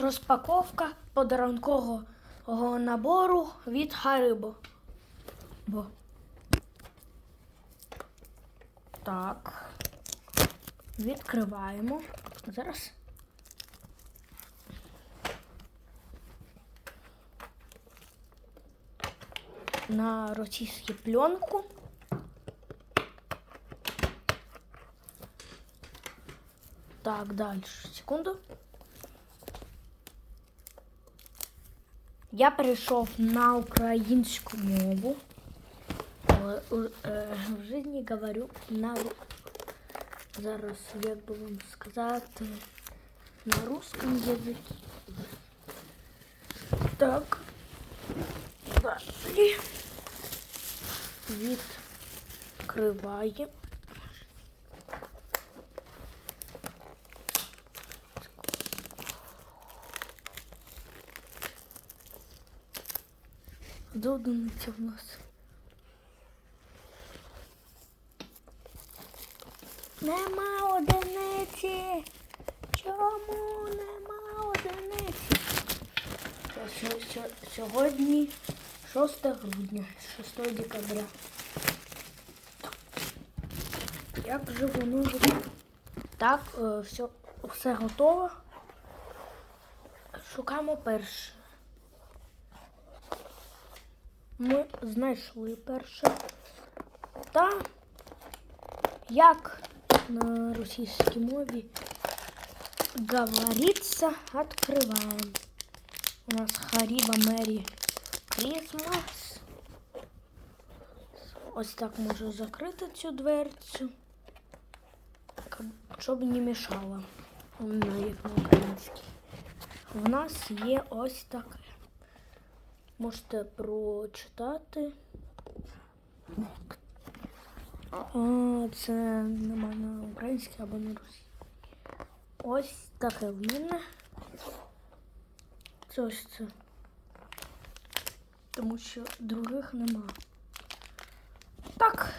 розпаковка подарункового набору від Харибо. Бо. Так. Відкриваємо. Зараз. На російську пленку. Так, дальше. Секунду. Я перейшов на українську мову. Е, у- е, В житті говорю на ру- зараз, як би вам сказати, на русском язикі. Так. Далі. Відкриваємо. Де одиниця в нас? Нема одиниці. Чому нема одиниці? Сьо- сьо- Сьогодні 6 грудня, 6 декабря. Як же воно буде? Так, е, все, все готово. Шукаємо перше. Ми знайшли перше. Та як на російській мові говориться, відкриваємо. У нас Харіба Мері Крісмас. Ось так можу закрити цю дверцю, щоб не мішала. Вона як на українській. В нас є ось таке. Можете прочитати. А, це нема на українській або на русі. Ось таке в мене. Це ось це. Тому що других нема. Так,